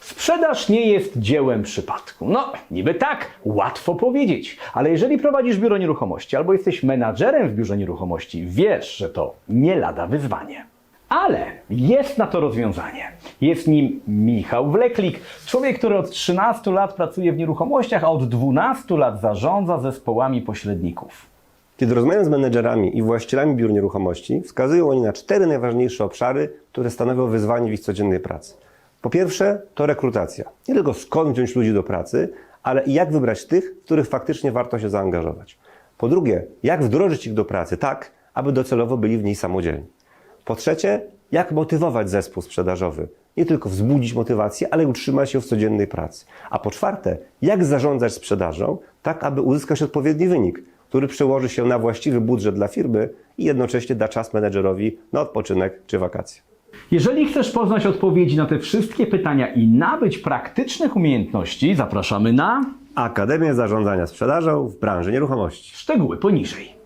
Sprzedaż nie jest dziełem przypadku. No, niby tak, łatwo powiedzieć, ale jeżeli prowadzisz biuro nieruchomości albo jesteś menadżerem w biurze nieruchomości, wiesz, że to nie lada wyzwanie. Ale jest na to rozwiązanie. Jest nim Michał Wleklik, człowiek, który od 13 lat pracuje w nieruchomościach, a od 12 lat zarządza zespołami pośredników. Kiedy rozmawiam z menedżerami i właścicielami biur nieruchomości, wskazują oni na cztery najważniejsze obszary, które stanowią wyzwanie w ich codziennej pracy. Po pierwsze, to rekrutacja. Nie tylko skąd wziąć ludzi do pracy, ale i jak wybrać tych, w których faktycznie warto się zaangażować. Po drugie, jak wdrożyć ich do pracy tak, aby docelowo byli w niej samodzielni. Po trzecie, jak motywować zespół sprzedażowy. Nie tylko wzbudzić motywację, ale utrzymać ją w codziennej pracy. A po czwarte, jak zarządzać sprzedażą, tak aby uzyskać odpowiedni wynik, który przełoży się na właściwy budżet dla firmy i jednocześnie da czas menedżerowi na odpoczynek czy wakacje. Jeżeli chcesz poznać odpowiedzi na te wszystkie pytania i nabyć praktycznych umiejętności, zapraszamy na Akademię Zarządzania Sprzedażą w branży nieruchomości. szczegóły poniżej.